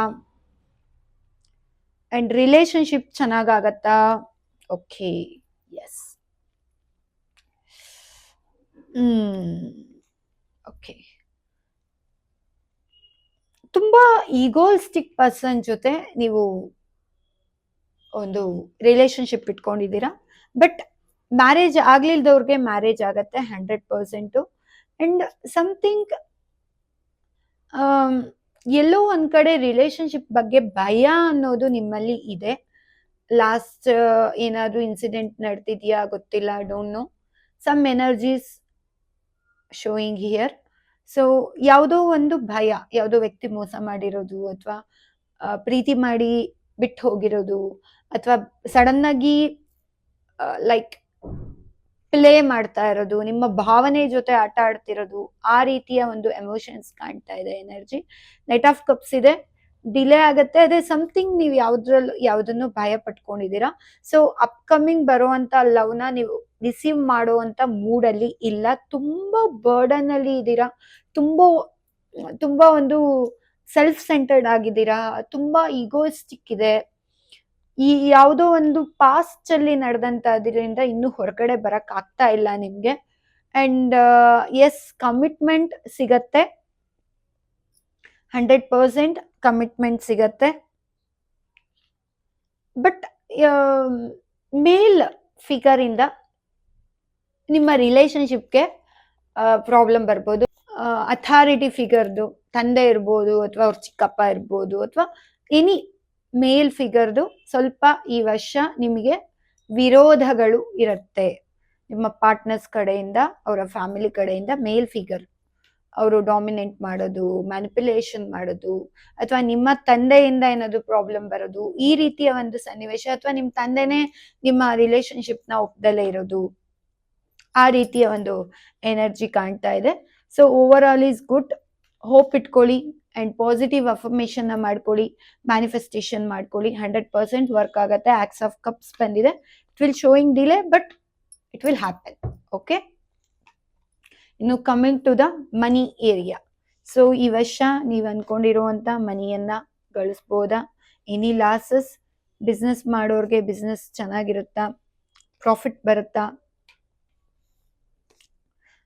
ಅಂಡ್ ರಿಲೇಶನ್ಶಿಪ್ ಚೆನ್ನಾಗಾಗತ್ತಾ ಓಕೆ, ಎಸ್. ಹ್ಮ್ ಓಕೆ ತುಂಬಾ ಈಗೋಲ್ಸ್ಟಿಕ್ ಪರ್ಸನ್ ಜೊತೆ ನೀವು ಒಂದು ರಿಲೇಶನ್ಶಿಪ್ ಇಟ್ಕೊಂಡಿದ್ದೀರಾ. ಬಟ್ ಮ್ಯಾರೇಜ್ ಆಗ್ಲಿಲ್ದವ್ರಿಗೆ ಮ್ಯಾರೇಜ್ ಆಗತ್ತೆ ಹಂಡ್ರೆಡ್ ಪರ್ಸೆಂಟು ಅಂಡ್ ಸಮಥಿಂಗ್ ಎಲ್ಲೋ ಒಂದು ಕಡೆ ರಿಲೇಶನ್ಶಿಪ್ ಬಗ್ಗೆ ಭಯ ಅನ್ನೋದು ನಿಮ್ಮಲ್ಲಿ ಇದೆ. ಲಾಸ್ಟ್ ಏನಾದ್ರೂ ಇನ್ಸಿಡೆಂಟ್ ನಡೆದಿದೆಯಾ ಗೊತ್ತಿಲ್ಲ don't know some energies showing here so ಯಾವುದೋ ಒಂದು ಭಯ, ಯಾವುದೋ ವ್ಯಕ್ತಿ ಮೋಸ ಮಾಡಿರೋದು ಅಥವಾ ಪ್ರೀತಿ ಮಾಡಿ ಬಿಟ್ಟು ಹೋಗಿರೋದು ಅಥವಾ ಸಡನ್ ಆಗಿ ಲೈಕ್ ಪ್ಲೇ ಮಾಡ್ತಾ ಇರೋದು, ನಿಮ್ಮ ಭಾವನೆ ಜೊತೆ ಆಟ ಆಡ್ತಿರೋದು, ಆ ರೀತಿಯ ಒಂದು ಎಮೋಷನ್ಸ್ ಕಾಣ್ತಾ ಇದೆ ಎನರ್ಜಿ ನೈಟ್ ಆಫ್ ಕಪ್ಸ್ ಇದೆ ಡಿಲೇ ಆಗತ್ತೆ, ಅದೇ ಸಮಥಿಂಗ್ ನೀವು ಯಾವ್ದ್ರಲ್ಲೂ ಯಾವ್ದನ್ನು ಭಯ ಪಟ್ಕೊಂಡಿದ್ದೀರಾ ಸೊ ಅಪ್ಕಮಿಂಗ್ ಬರುವಂತ ಲವ್ನ ನೀವು ರಿಸೀವ್ ಮಾಡುವಂತ ಮೂಡಲ್ಲಿ ಇಲ್ಲ. ತುಂಬಾ ಬರ್ಡನ್ ಅಲ್ಲಿ ಇದ್ದೀರಾ? ತುಂಬಾ ತುಂಬಾ ಒಂದು ಸೆಲ್ಫ್ ಸೆಂಟರ್ಡ್ ಆಗಿದ್ದೀರಾ? ತುಂಬಾ ಈಗೋಯಿಸ್ಟಿಕ್ ಇದೆ. ಈ ಯಾವುದೋ ಒಂದು ಪಾಸ್ಟ್ ಅಲ್ಲಿ ನಡೆದಂತ ಅದರಿಂದ ಇನ್ನು ಹೊರಗಡೆ ಬರಕ್ ಆಗ್ತಾ ಇಲ್ಲ ನಿಮ್ಗೆ. ಅಂಡ್ ಎಸ್ ಕಮಿಟ್ಮೆಂಟ್ ಸಿಗತ್ತೆ. ಹಂಡ್ರೆಡ್ ಪರ್ಸೆಂಟ್ ಕಮಿಟ್ಮೆಂಟ್ ಸಿಗತ್ತೆ. ಬಟ್ ಮೇಲ್ ಫಿಗರ್ ಇಂದ ನಿಮ್ಮ ರಿಲೇಶನ್ಶಿಪ್ಗೆ ಪ್ರಾಬ್ಲಮ್ ಬರ್ಬೋದು. ಅಥಾರಿಟಿ ಫಿಗರ್ದು ತಂದೆ ಇರ್ಬೋದು ಅಥವಾ ಅವ್ರ ಚಿಕ್ಕಪ್ಪ ಇರ್ಬೋದು ಅಥವಾ ಎನಿ ಮೇಲ್ ಫಿಗರ್ದು ಸ್ವಲ್ಪ ಈ ವರ್ಷ ನಿಮಗೆ ವಿರೋಧಗಳು ಇರುತ್ತೆ. ನಿಮ್ಮ ಪಾರ್ಟ್ನರ್ಸ್ ಕಡೆಯಿಂದ, ಅವರ ಫ್ಯಾಮಿಲಿ ಕಡೆಯಿಂದ ಮೇಲ್ ಫಿಗರ್ ಅವರು ಡಾಮಿನೇಟ್ ಮಾಡೋದು ಮ್ಯಾನಿಪ್ಯುಲೇಷನ್ ಮಾಡೋದು ಅಥವಾ ನಿಮ್ಮ ತಂದೆಯಿಂದ ಏನಾದ್ರು ಪ್ರಾಬ್ಲಮ್ ಬರೋದು ಈ ರೀತಿಯ ಒಂದು ಸನ್ನಿವೇಶ ಅಥವಾ ನಿಮ್ಮ ತಂದೆನೇ ನಿಮ್ಮ ರಿಲೇಶನ್ಶಿಪ್ನ ನ ಒಪ್ದಲೇ ಇರೋದು. ಆ ರೀತಿಯ ಒಂದು ಎನರ್ಜಿ ಕಾಣ್ತಾ ಇದೆ. So over all is good hope ಇಟ್ಕೊಳ್ಳಿ ಅಂಡ್ ಪಾಸಿಟಿವ್ ಅಫರ್ಮೇಶನ್ ಮಾಡ್ಕೊಳ್ಳಿ ಮ್ಯಾನಿಫೆಸ್ಟೇಷನ್ ಮಾಡ್ಕೊಳ್ಳಿ. ಹಂಡ್ರೆಡ್ ಪರ್ಸೆಂಟ್ ವರ್ಕ್ ಆಗುತ್ತೆ. ಆಕ್ಸ್ ಆಫ್ ಕಪ್ಸ್ ಬಂದಿದೆ. It will showing delay but it will happen okay ಇನ್ನು coming to the money area so ಈ ವರ್ಷ ನೀವು ಅನ್ಕೊಂಡಿರುವಂತ ಮನಿಯನ್ನ ಗಳಿಸ್ಬೋದಾ? ಎನಿ ಲಾಸಸ್ ಬಿಸ್ನೆಸ್ ಮಾಡೋರಿಗೆ ಬಿಸ್ನೆಸ್ ಚೆನ್ನಾಗಿರುತ್ತಾ? ಪ್ರಾಫಿಟ್ ಬರುತ್ತಾ?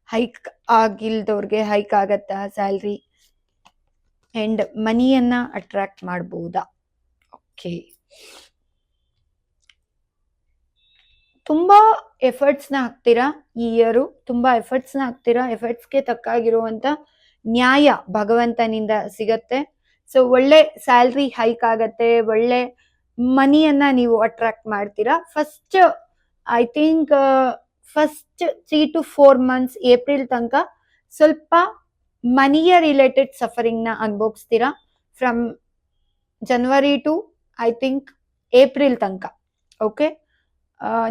ಹೈಕ್ ಆಗಿಲ್ದವ್ರಿಗೆ ಹೈಕ್ ಆಗತ್ತಾ ಸ್ಯಾಲ್ರಿ? ಅಂಡ್ ಮನಿಯನ್ನ ಅಟ್ರಾಕ್ಟ್ ಮಾಡಬಹುದಾ ಓಕೆ. ತುಂಬಾ ಎಫರ್ಟ್ಸ್ನ ಹಾಕ್ತೀರಾ ಈ ಇಯರು? ತುಂಬಾ ಎಫರ್ಟ್ಸ್ನ ಹಾಕ್ತೀರಾ? ಎಫರ್ಟ್ಸ್ಗೆ ತಕ್ಕಾಗಿರುವಂತ ನ್ಯಾಯ ಭಗವಂತನಿಂದ ಸಿಗತ್ತೆ. ಸೊ, ಒಳ್ಳೆ ಸ್ಯಾಲ್ರಿ ಹೈಕ್ ಆಗತ್ತೆ, ಒಳ್ಳೆ ಮನಿಯನ್ನ ನೀವು ಅಟ್ರಾಕ್ಟ್ ಮಾಡ್ತೀರಾ? First, I think first three to four months April ತನಕ ಸ್ವಲ್ಪ ಮನಿಯ ರಿಲೇಟೆಡ್ ಸಫರಿಂಗ್ನ ಅನುಭವಿಸ್ತೀರಾ? From January to I think April ತನಕ ಓಕೆ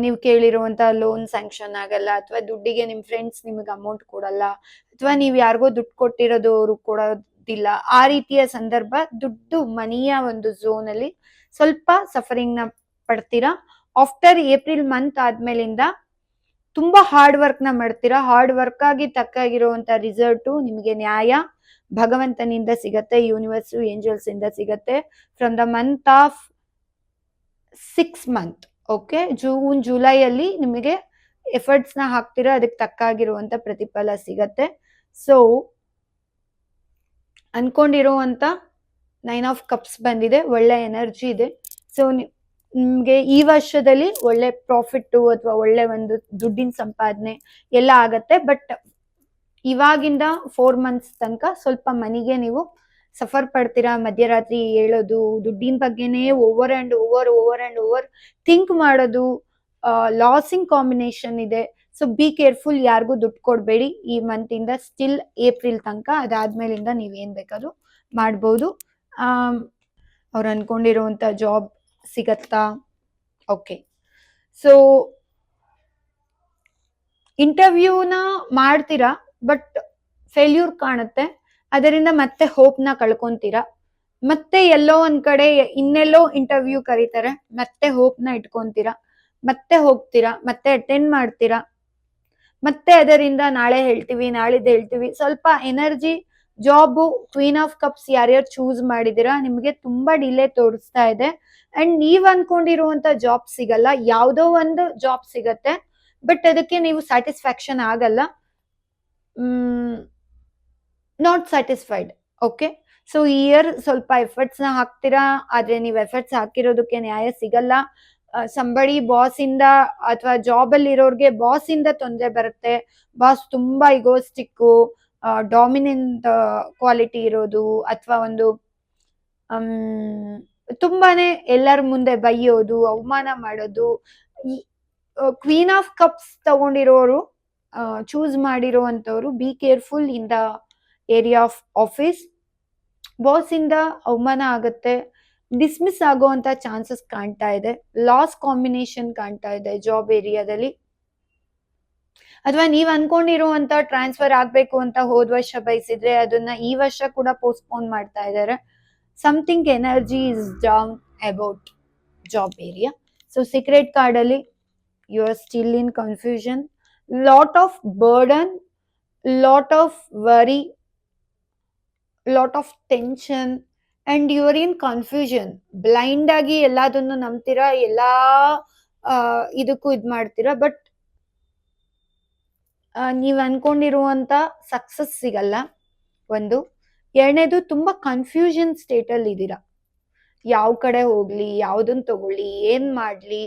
ನೀವು ಕೇಳಿರುವಂತ ಲೋನ್ ಸ್ಯಾಂಕ್ಷನ್ ಆಗಲ್ಲ, ಅಥವಾ ದುಡ್ಡಿಗೆ ನಿಮ್ಮ ಫ್ರೆಂಡ್ಸ್ ನಿಮಗೆ ಅಮೌಂಟ್ ಕೊಡಲ್ಲ, ಅಥವಾ ನೀವು ಯಾರಿಗೋ ದುಡ್ಡು ಕೊಟ್ಟಿರೋದು ಅವರು ಕೊಡೋದಿಲ್ಲ, ಆ ರೀತಿಯ ಸಂದರ್ಭ ದುಡ್ಡು ಮನಿಯ ಒಂದು ಝೋನ್ ಅಲ್ಲಿ ಸ್ವಲ್ಪ ಸಫರಿಂಗ್ನ ಪಡ್ತೀರಾ? ಆಫ್ಟರ್ ಏಪ್ರಿಲ್ ಮಂತ್ ಆದ್ಮೇಲಿಂದ ತುಂಬಾ ಹಾರ್ಡ್ ವರ್ಕ್ನ ಮಾಡ್ತೀರಾ? ಹಾರ್ಡ್ ವರ್ಕ್ ಆಗಿ ತಕ್ಕಾಗಿರುವಂತ ರಿಸಲ್ಟ್ ನಿಮಗೆ ನ್ಯಾಯ ಭಗವಂತನಿಂದ ಸಿಗತ್ತೆ ಯೂನಿವರ್ಸ್ ಏಂಜಲ್ಸ್ ಇಂದ ಸಿಗತ್ತೆ from the month of six month okay June ಜುಲೈಯಲ್ಲಿ ನಿಮಗೆ ಎಫರ್ಟ್ಸ್ನ ಹಾಕ್ತೀರಾ, ಅದಕ್ಕೆ ತಕ್ಕಾಗಿರುವಂತ ಪ್ರತಿಫಲ ಸಿಗತ್ತೆ. ಸೊ ಅನ್ಕೊಂಡಿರುವಂತ ನೈನ್ ಆಫ್ ಕಪ್ಸ್ ಬಂದಿದೆ, ಒಳ್ಳೆ ಎನರ್ಜಿ ಇದೆ. ಸೊ ನಿಮ್ಗೆ ಈ ವರ್ಷದಲ್ಲಿ ಒಳ್ಳೆ ಪ್ರಾಫಿಟ್ ಅಥವಾ ಒಳ್ಳೆ ಒಂದು ದುಡ್ಡಿನ ಸಂಪಾದನೆ ಎಲ್ಲ ಆಗತ್ತೆ. ಬಟ್ ಇವಾಗಿಂದ ಫೋರ್ ಮಂತ್ಸ್ ತನಕ ಸ್ವಲ್ಪ ಮನಿಗೆ ನೀವು ಸಫರ್ ಪಡ್ತೀರಾ? ಮಧ್ಯರಾತ್ರಿ ಹೇಳೋದು, ದುಡ್ಡಿನ ಬಗ್ಗೆನೇ over and over over and over think ಮಾಡೋದು ಲಾಸಿಂಗ್ ಕಾಂಬಿನೇಷನ್ ಇದೆ. ಸೊ ಬಿ ಕೇರ್ಫುಲ್ ಯಾರಿಗೂ ದುಡ್ಡು ಕೊಡಬೇಡಿ. ಈ ಮಂತ್ ಇಂದ ಸ್ಟಿಲ್ ಏಪ್ರಿಲ್ ತನಕ ಅದಾದ್ಮೇಲಿಂದ ನೀವು ಏನ್ ಬೇಕಾದ್ರೂ ಮಾಡ್ಬೋದು. ಅವ್ರು ಅನ್ಕೊಂಡಿರುವಂತ ಜಾಬ್ ಸಿಗತ್ತಾ? ಓಕೆ ಸೊ ಇಂಟರ್ವ್ಯೂನ ಮಾಡ್ತೀರಾ ಬಟ್ ಫೇಲ್ಯೂರ್ ಕಾಣುತ್ತೆ. ಅದರಿಂದ ಮತ್ತೆ ಹೋಪ್ನ ಕಳ್ಕೊಂತೀರಾ. ಮತ್ತೆ ಎಲ್ಲೋ ಒಂದ್ ಕಡೆ ಇನ್ನೆಲ್ಲೋ ಇಂಟರ್ವ್ಯೂ ಕರೀತಾರೆ, ಮತ್ತೆ ಹೋಪ್ನ ಇಟ್ಕೊಂತೀರಾ. ಮತ್ತೆ ಹೋಗ್ತೀರಾ, ಮತ್ತೆ ಅಟೆಂಡ್ ಮಾಡ್ತೀರಾ. ಮತ್ತೆ ಅದರಿಂದ ನಾಳೆ ಹೇಳ್ತೀವಿ, ನಾಳಿದ್ದು ಹೇಳ್ತೀವಿ. ಸ್ವಲ್ಪ energy job queen of cups ಯಾರ್ಯಾರು ಚೂಸ್ ಮಾಡಿದಿರಾ ನಿಮಗೆ ತುಂಬಾ ಡಿಲೇ ತೋರಿಸ್ತಾ ಇದೆ. ಅಂಡ್ ನೀವ್ ಅನ್ಕೊಂಡಿರುವಂತ ಜಾಬ್ ಸಿಗಲ್ಲ, ಯಾವುದೋ ಒಂದು ಜಾಬ್ ಸಿಗತ್ತೆ, ಬಟ್ ಅದಕ್ಕೆ ನೀವು ಸ್ಯಾಟಿಸ್ಫ್ಯಾಕ್ಷನ್ ಆಗಲ್ಲ. Not satisfied, okay? So year ಸ್ವಲ್ಪ ಎಫರ್ಟ್ಸ್ನ ಹಾಕ್ತೀರಾ, ಆದ್ರೆ ನೀವು ಎಫರ್ಟ್ಸ್ ಹಾಕಿರೋದಕ್ಕೆ ನ್ಯಾಯ ಸಿಗಲ್ಲ. ಸಂಬಡಿ ಬಾಸ್ ಇಂದ ಅಥವಾ ಜಾಬ್ ಅಲ್ಲಿ ಇರೋರ್ಗೆ ಬಾಸ್ ಇಂದ ತೊಂದರೆ ಬರುತ್ತೆ. ಬಾಸ್ ತುಂಬಾ ಇಗೋಸ್ಟಿಕ್ ಡಾಮಿನೆಂಟ್ ಕ್ವಾಲಿಟಿ ಇರೋದು ಅಥವಾ ಒಂದು ತುಂಬಾನೇ ಎಲ್ಲರ ಮುಂದೆ ಬೈಯೋದು, ಅವಮಾನ ಮಾಡೋದು ಕ್ವೀನ್ ಆಫ್ ಕಪ್ಸ್ ತಗೊಂಡಿರೋರು choose ಮಾಡಿರುವಂತವ್ರು be careful in the area of office boss ಇಂದ ಅವಮಾನ ಆಗುತ್ತೆ ಡಿಸ್ಮಿಸ್ ಆಗುವಂತ ಚಾನ್ಸಸ್ ಕಾಣ್ತಾ ಇದೆ ಲಾಸ್ ಕಾಂಬಿನೇಷನ್ ಕಾಣ್ತಾ ಇದೆ ಜಾಬ್ ಏರಿಯಾದಲ್ಲಿ ಅಥವಾ ನೀವ್ ಅನ್ಕೊಂಡಿರುವಂತ ಟ್ರಾನ್ಸ್ಫರ್ ಆಗ್ಬೇಕು ಅಂತ ಹೋದ್ ವರ್ಷ ಬಯಸಿದ್ರೆ ಅದನ್ನ ಈ ವರ್ಷ ಕೂಡ ಪೋಸ್ಟ್ಪೋನ್ ಮಾಡ್ತಾ ಇದ್ದಾರೆ something energy is down about job area so secret card ಅಲ್ಲಿ you are still in confusion lot of burden lot of worry lot of tension and you are in confusion blind ಆಗಿ ಎಲ್ಲದನ್ನು ನಂಬ್ತೀರಾ? ಎಲ್ಲಾ ಇದಕ್ಕೂ ಇದ್ ಮಾಡ್ತೀರಾ? But ನೀವ್ ಅನ್ಕೊಂಡಿರುವಂತ success ಸಿಗಲ್ಲ. ಒಂದು. ಎರಡನೇದು ತುಂಬಾ ಕನ್ಫ್ಯೂಷನ್ ಸ್ಟೇಟ್ ಅಲ್ಲಿ ಇದ್ದೀರಾ. ಯಾವ ಕಡೆ ಹೋಗ್ಲಿ, ಯಾವ್ದನ್ ತಗೊಳ್ಳಿ, ಏನ್ ಮಾಡ್ಲಿ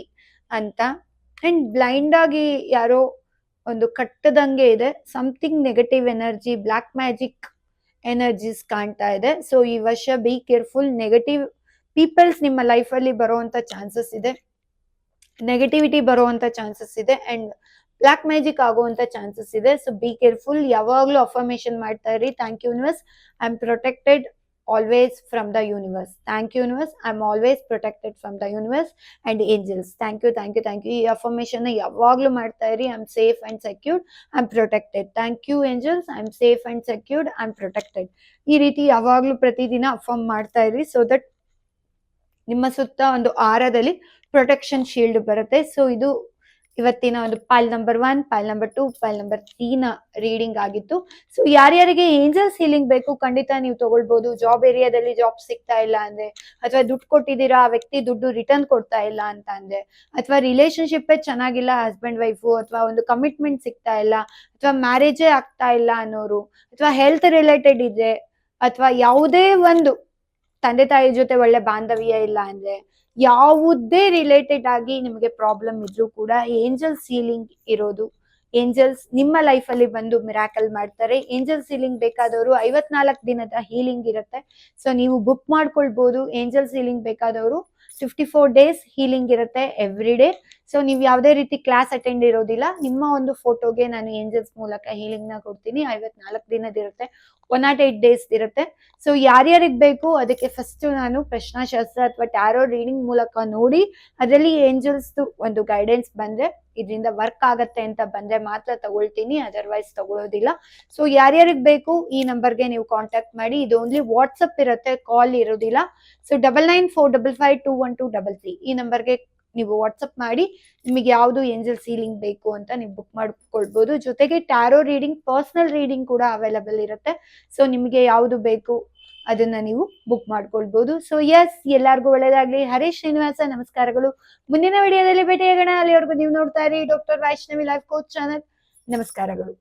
ಅಂತ. ಅಂಡ್ ಬ್ಲೈಂಡ್ ಆಗಿ ಯಾರೋ ಒಂದು ಕಟ್ಟದಂಗೆ ಇದೆ. Something negative energy black magic energies ಕಾಣ್ತಾ ಇದೆ. ಸೊ ಈ ವರ್ಷ ಬಿ ಕೇರ್ಫುಲ್ ನೆಗೆಟಿವ್ ಪೀಪಲ್ಸ್ ನಿಮ್ಮ ಲೈಫ್ ಅಲ್ಲಿ ಬರುವಂತ ಚಾನ್ಸಸ್ ಇದೆ. ನೆಗೆಟಿವಿಟಿ ಬರುವಂತ ಚಾನ್ಸಸ್ ಇದೆ. ಅಂಡ್ ಬ್ಲಾಕ್ ಮ್ಯಾಜಿಕ್ ಆಗುವಂತ ಚಾನ್ಸಸ್ ಇದೆ. ಸೊ ಬಿ ಕೇರ್ಫುಲ್ ಯಾವಾಗ್ಲೂ ಅಫರ್ಮೇಶನ್ ಮಾಡ್ತಾ ಇರಿ. Thank you universe I am protected always from the universe thank you universe I am always protected from the universe and angels thank you thank you thank you ಈ affirmation ಯಾವಾಗ್ಲೂ ಮಾಡ್ತಾ ಇರಿ. I am safe and secured I am protected thank you angels I am safe and secured I am protected ಈ ರೀತಿ ಯಾವಾಗ್ಲೂ ಪ್ರತಿದಿನ affirm ಮಾಡ್ತಾ ಇರಿ ಸೊ ದಟ್ ನಿಮ್ಮ ಸುತ್ತ ಒಂದು ಆರದಲ್ಲಿ ಪ್ರೊಟೆಕ್ಷನ್ ಶೀಲ್ಡ್ ಬರುತ್ತೆ. ಸೊ ಇದು ಇವತ್ತಿನ ಒಂದು pile number one pile number two pile ನಂಬರ್ನ ರೀಡಿಂಗ್ ಆಗಿತ್ತು. ಸೊ ಯಾರ್ಯಾರಿಗೆ ಏಂಜಲ್ಸ್ ಹೀಲಿಂಗ್ ಬೇಕು, ಖಂಡಿತ ನೀವು ತಗೊಳ್ಬಹುದು ಜಾಬ್ ಏರಿಯಾದಲ್ಲಿ ಜಾಬ್ ಸಿಗ್ತಾ ಇಲ್ಲ ಅಂದ್ರೆ, ಅಥವಾ ದುಡ್ಡು ಕೊಟ್ಟಿದ್ದೀರಾ, ಆ ವ್ಯಕ್ತಿ ದುಡ್ಡು ರಿಟರ್ನ್ ಕೊಡ್ತಾ ಇಲ್ಲ ಅಂತ ಅಂದ್ರೆ, ಅಥವಾ ರಿಲೇಶನ್ಶಿಪ್ ಚೆನ್ನಾಗಿಲ್ಲ ಹಸ್ಬೆಂಡ್ ವೈಫು ಅಥವಾ ಒಂದು ಕಮಿಟ್ಮೆಂಟ್ ಸಿಗ್ತಾ ಇಲ್ಲ, ಅಥವಾ ಮ್ಯಾರೇಜೇ ಆಗ್ತಾ ಇಲ್ಲ ಅನ್ನೋರು, ಅಥವಾ ಹೆಲ್ತ್ ರಿಲೇಟೆಡ್ ಇದೆ ಅಥವಾ ಯಾವುದೇ ಒಂದು ತಂದೆ ತಾಯಿ ಜೊತೆ ಒಳ್ಳೆ ಬಾಂಧವ್ಯ ಇಲ್ಲ ಅಂದ್ರೆ ಯಾವುದೇ ರಿಲೇಟೆಡ್ ಆಗಿ ನಿಮಗೆ ಪ್ರಾಬ್ಲಮ್ ಇದ್ರೂ ಕೂಡ ಏಂಜಲ್ ಸೀಲಿಂಗ್ ಇರೋದು. ಏಂಜಲ್ಸ್ ನಿಮ್ಮ ಲೈಫ್ ಅಲ್ಲಿ ಬಂದು ಮಿರಾಕಲ್ ಮಾಡ್ತಾರೆ. ಏಂಜಲ್ ಸೀಲಿಂಗ್ ಬೇಕಾದವರು ಐವತ್ನಾಲ್ಕು ದಿನದ ಹೀಲಿಂಗ್ ಇರುತ್ತೆ. ಸೊ ನೀವು ಬುಕ್ ಮಾಡ್ಕೊಳ್ಬಹುದು ಏಂಜಲ್ ಸೀಲಿಂಗ್ ಬೇಕಾದವರು ಫಿಫ್ಟಿ ಫೋರ್ ಡೇಸ್ ಹೀಲಿಂಗ್ ಇರುತ್ತೆ ಎವ್ರಿ ಡೇ ಸೊ ನೀವು ಯಾವುದೇ ರೀತಿ ಕ್ಲಾಸ್ ಅಟೆಂಡ್ ಇರೋದಿಲ್ಲ, ನಿಮ್ಮ ಒಂದು ಫೋಟೋಗೆ ನಾನು ಏಂಜಲ್ಸ್ ಮೂಲಕ ಹೀಲಿಂಗ್ನ ಕೊಡ್ತೀನಿ. ಐವತ್ನಾಲ್ಕು ದಿನದಿರುತ್ತೆ ಒನ್ ನಾಟ್ ಏಟ್ ಡೇಸ್ ಇರುತ್ತೆ. ಸೊ ಯಾರ್ಯಾರಿಗೆ ಬೇಕು, ಅದಕ್ಕೆ ಫಸ್ಟ್ ನಾನು ಪ್ರಶ್ನಾಶಾಸ್ತ್ರ ಅಥವಾ ಟ್ಯಾರೋ ರೀಡಿಂಗ್ ಮೂಲಕ ನೋಡಿ, ಅದರಲ್ಲಿ ಏಂಜಲ್ಸ್ ಒಂದು ಗೈಡೆನ್ಸ್ ಬಂದ್ರೆ, ಇದರಿಂದ ವರ್ಕ್ ಆಗತ್ತೆ ಅಂತ ಬಂದ್ರೆ ಮಾತ್ರ ತಗೊಳ್ತೀನಿ. ಅದರ್ವೈಸ್ ತಗೊಳ್ಳೋದಿಲ್ಲ ಸೊ ಯಾರ್ಯಾರಿಗೆ ಬೇಕು, ಈ ನಂಬರ್ಗೆ ನೀವು ಕಾಂಟ್ಯಾಕ್ಟ್ ಮಾಡಿ. ಇದು ಓನ್ಲಿ ವಾಟ್ಸಪ್ ಇರುತ್ತೆ ಕಾಲ್ ಇರೋದಿಲ್ಲ. So double nine four double five two one two double three ಈ ನಂಬರ್ಗೆ ನೀವು ವಾಟ್ಸಪ್ ಮಾಡಿ ನಿಮಗೆ ಯಾವುದು ಏಂಜಲ್ ಸೀಲಿಂಗ್ ಬೇಕು ಅಂತ ನೀವು ಬುಕ್ ಮಾಡ್ಕೊಳ್ಬಹುದು ಜೊತೆಗೆ ಟ್ಯಾರೋ ರೀಡಿಂಗ್ ಪರ್ಸನಲ್ ರೀಡಿಂಗ್ ಕೂಡ ಅವೈಲಬಲ್ ಇರುತ್ತೆ. ಸೊ ನಿಮಗೆ ಯಾವುದು ಬೇಕು ಅದನ್ನ ನೀವು ಬುಕ್ ಮಾಡ್ಕೊಳ್ಬಹುದು ಸೊ ಎಸ್ ಎಲ್ಲರಿಗೂ ಒಳ್ಳೇದಾಗ್ಲಿ. ಹರೀಶ್ ಶ್ರೀನಿವಾಸ, ನಮಸ್ಕಾರಗಳು. ಮುಂದಿನ ವಿಡಿಯೋದಲ್ಲಿ ಭೇಟಿಯಾಗೋಣ. ಅಲ್ಲಿವರೆಗೂ ನೀವು ನೋಡ್ತಾ ಇರಿ doctor Vaishnavi life coach channel ನಮಸ್ಕಾರಗಳು.